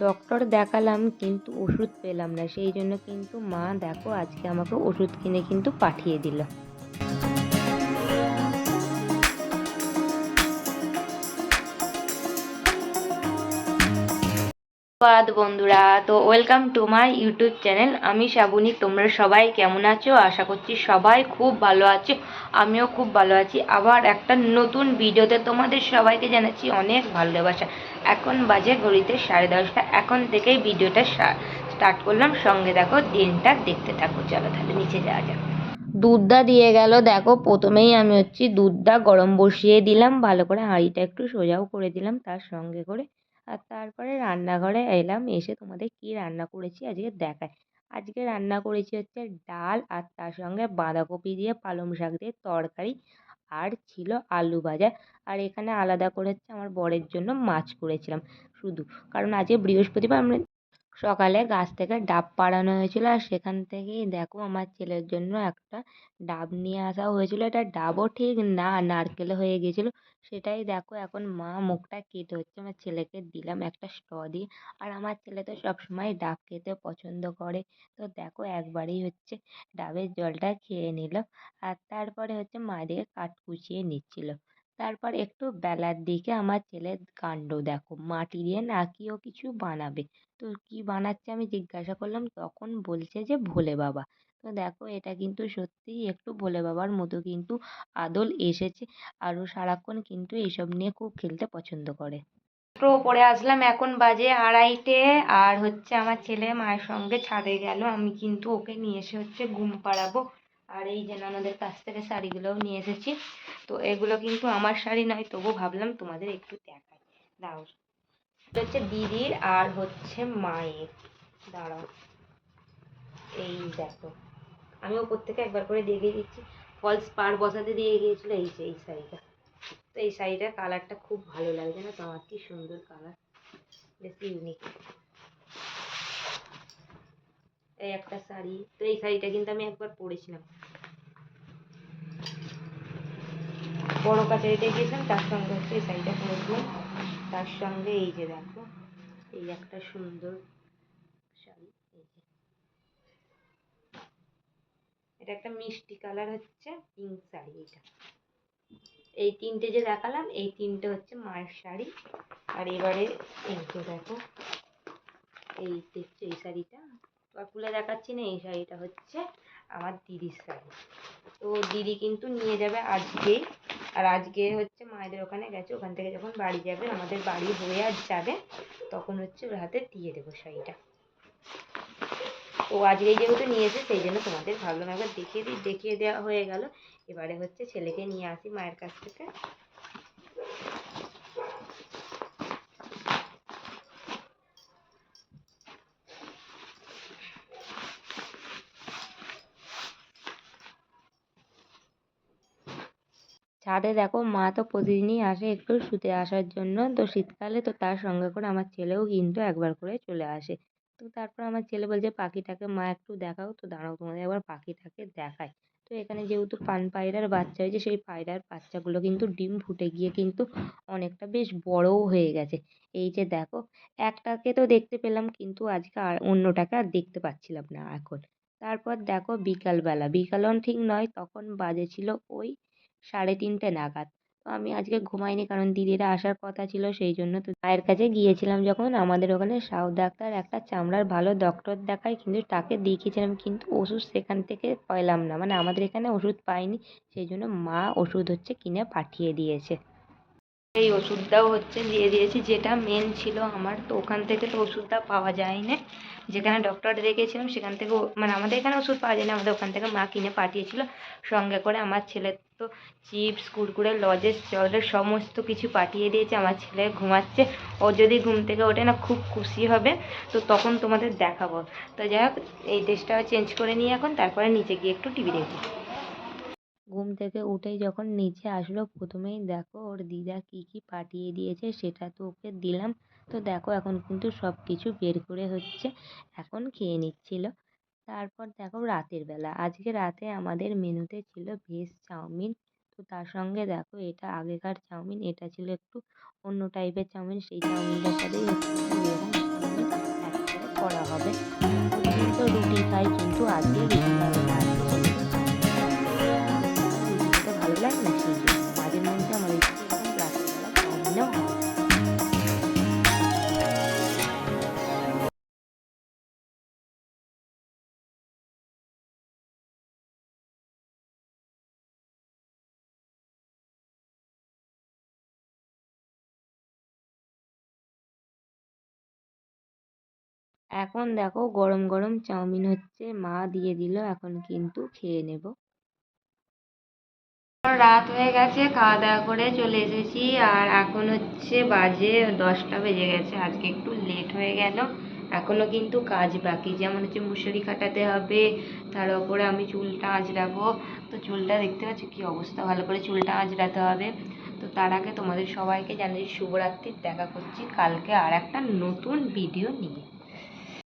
Doctor দেখালাম, কিন্তু ওষুধ পেলাম না। সেই জন্য কিন্তু মা, দেখো, আজকে আমাকে ওষুধ কিনে কিন্তু পাঠিয়ে দিল। ধন্যবাদ বন্ধুরা। তো welcome to my YouTube channel আমি শ্রাবণী তোমরা সবাই কেমন আছো? আশা করছি সবাই খুব ভালো আছো। আমিও খুব ভালো আছি। আবার একটা নতুন ভিডিওতে তোমাদের সবাইকে জানাচ্ছি অনেক ভালোবাসা। এখন বাজে ঘড়িতে সাড়ে দশটা। এখন থেকেই ভিডিওটা স্টার্ট করলাম। সঙ্গে দেখো দিনটা দেখতে থাকো। চলো তাহলে নিচে যাওয়া যাক। দুধটা দিয়ে গেল। দেখো, প্রথমেই আমি হচ্ছে দুধটা গরম বসিয়ে দিলাম। ভালো করে হাঁড়িটা একটু সোজাও করে দিলাম তার সঙ্গে করে। আর তারপরে রান্নাঘরে এলাম, এসে তোমাদের কি রান্না করেছি আজকে দেখায় আজকে রান্না করেছি হচ্ছে ডাল আর তার সঙ্গে বাঁধাকপি দিয়ে পালং শাক দিয়ে তরকারি আর ছিল আলু ভাজা। আর এখানে আলাদা করে হচ্ছে আমার বরের জন্য মাছ করেছিলাম শুধু। কারণ আজকে বৃহস্পতিবার, আমরা সকালে গাছ থেকে ডাব পাড়ানো হয়েছিল আর সেখান থেকেই দেখো আমার ছেলের জন্য একটা ডাব নিয়ে আসা হয়েছিল। এটা ডাবও ঠিক না নারকেল হয়ে গেছিল সেটাই দেখো এখন মা মুখটা কেটে হচ্ছে, আমার ছেলেকে দিলাম একটা স্ট্র দিয়ে। আর আমার ছেলে তো সবসময় ডাব খেতে পছন্দ করে। তো দেখো একবারেই হচ্ছে ডাবের জলটা খেয়ে নিল আর তারপরে হচ্ছে মা দিকে কাঠ কুচিয়ে নিচ্ছিল। তারপর একটু বেলার দিকে আমার ছেলের কাণ্ড দেখো। মাটি দিয়ে নাকি ও কিছু বানাবে? তো কী বানাচ্ছে আমি জিজ্ঞাসা করলাম, তখন বলছে যে ভোলে বাবা। তো দেখো এটা কিন্তু সত্যিই একটু ভোলে বাবার মতো কিন্তু আদল এসেছে আর ও সারাক্ষণ কিন্তু এইসব নিয়ে খুব খেলতে পছন্দ করে। তো পরে আসলাম, এখন বাজে আড়াইটে আর হচ্ছে আমার ছেলে মায়ের সঙ্গে ছাদে গেল। আমি কিন্তু ওকে নিয়ে এসে হচ্ছে ঘুম পাড়াবো। আর এই যে ননদের কাছ থেকে শাড়িগুলোও নিয়ে এসেছি। তো এগুলো কিন্তু আমার শাড়ি নয় তবু ভাবলাম তোমাদের একটু দেখাই। দাও হচ্ছে দিদির আর হচ্ছে মায়ের। দাঁড়াও। এই দেখো। আমি ওপর থেকে একবার করে দেখে দিচ্ছি। ফলস পার বসাতে দিয়ে গিয়েছিল এই যে, এই শাড়িটা। তো এই শাড়িটার কালারটা খুব ভালো লাগছে না তো? আমার কি সুন্দর কালার। বেশ ইউনিক এই একটা শাড়ি। তো এই শাড়িটা কিন্তু আমি একবার পরেছিলাম। বড় কাচারিতে গিয়েছিলাম তার সঙ্গে হচ্ছে এই শাড়িটা পরেছিলাম তার সঙ্গে এই যে দেখো, এই একটা সুন্দর শাড়ি এটা একটা মিষ্টি কালার হচ্ছে পিঙ্ক শাড়ি এটা। এই তিনটে যে দেখালাম, এই তিনটে হচ্ছে মায়ের শাড়ি। আর এবারে এই যে দেখো, এই দেখছ এই শাড়িটা? তো খুলে দেখাচ্ছি না, এই শাড়িটা হচ্ছে আমার দিদির শাড়ি। তো দিদি কিন্তু নিয়ে যাবে আজকেই আর আজকে হচ্ছে মায়েদের ওখানে গেছে, ওখান থেকে যখন বাড়ি যাবে, আমাদের বাড়ি হয়ে আর যাবে, তখন হচ্ছে ওর হাতে দিয়ে দেবো শাড়িটা। ও আজকে যেহেতু নিয়েছে সেই জন্য তোমাদের ভাবলাম একবার দেখিয়ে দিই, দেখিয়ে দেওয়া হয়ে গেল। এবারে হচ্ছে ছেলেকে নিয়ে আসি মায়ের কাছ থেকে। ছাদে দেখো, মা তো প্রতিদিনই আসে একটু শুতে আসার জন্য। তো শীতকালে তো তার সঙ্গে করে আমার ছেলেও কিন্তু একবার করে চলে আসে। তো তারপর আমার ছেলে বলছে, পাখিটাকে মা একটু দেখাও, তো দাঁড়াও তোমাদের একবার পাখিটাকে দেখাই। তো এখানে যেহেতু পান পায়রার বাচ্চা হয়েছে, সেই পায়রার বাচ্চাগুলো কিন্তু ডিম ফুটে গিয়ে কিন্তু অনেকটা বেশ বড়ও হয়ে গেছে। এই যে দেখো, একটাকে তো দেখতে পেলাম, কিন্তু আজকে আর অন্যটাকে আর দেখতে পাচ্ছিলাম না এখন। তারপর দেখো, বিকালবেলা বিকালও ঠিক নয়, তখন বাজে ছিল ওই সাড়ে তিনটে নাগাদ। তো আমি আজকে ঘুমাইনি কারণ দিদিরা আসার কথা ছিল সেই জন্য তো মায়ের কাছে গিয়েছিলাম যখন। আমাদের ওখানে সাউ ডাক্তার একটা চামড়ার ভালো ডক্টর দেখায় কিন্তু তাকে দেখিয়েছিলাম কিন্তু ওষুধ সেখান থেকে পাইলাম না। মানে আমাদের এখানে ওষুধ পাইনি সেই জন্য মা ওষুধ হচ্ছে কিনে পাঠিয়ে দিয়েছে। এই ওষুধটাও হচ্ছে দিয়ে দিয়েছি, যেটা মেন ছিল আমার। তো ওখান থেকে তো ওষুধটা পাওয়া যায় না যেখানে ডক্টর দেখিয়েছিলাম সেখান থেকে মানে আমাদের এখানে ওষুধ পাওয়া যায় না আমাদের ওখান থেকে মা কিনে পাঠিয়েছিল। সঙ্গে করে আমার ছেলের তো চিপস, কুরকুরে, লজেস চকলেট সমস্ত কিছু পাঠিয়ে দিয়েছে, আমার ছেলে ঘুমাচ্ছে। ও যদি ঘুম থেকে ওঠে না, খুব খুশি হবে। তো তখন তোমাদের দেখাবো। তো যাই হোক, এই ড্রেসটা চেঞ্জ করে নিই এখন, তারপরে নিচে গিয়ে একটু টিভি দেখব। ঘুম থেকে উঠেই যখন নিচে আসলো, প্রথমেই দেখো ওর দিদা কী কী পাঠিয়ে দিয়েছে, সেটা তো ওকে দিলাম। তো দেখো এখন কিন্তু সব কিছু বের করে হচ্ছে, এখন খেয়ে নিচ্ছিল। তারপর দেখো রাতের বেলা, আজকে রাতে আমাদের মেনুতে ছিল ভেজ চাউমিন। তো তার সঙ্গে দেখো এটা আগেকার চাউমিন, এটা ছিল একটু অন্য টাইপের চাউমিন, সেই চাউমিনটার সাথেই এরকম চাউমিন রুটি খাই কিন্তু আজকে রুটি এখন দেখো গরম গরম চাউমিন হচ্ছে মা দিয়ে দিল, এখন কিন্তু খেয়ে নেব। রাত হয়ে গেছে, খাওয়া দাওয়া করে চলে এসেছি, আর এখন হচ্ছে বাজে দশটা বেজে গেছে, আজকে একটু লেট হয়ে গেল। এখনও কিন্তু কাজ বাকি, যেমন হচ্ছে মুসুরি কাটাতে হবে, তার উপরে আমি চুলটা আঁচড়াবো। তো চুলটা দেখতে পাচ্ছি কি অবস্থা, ভালো করে চুলটা আঁচড়াতে হবে। তো তার আগে তোমাদের সবাইকে জানাই শুভরাত্রির দেখা করছি কালকে আর একটা নতুন ভিডিও নিয়ে।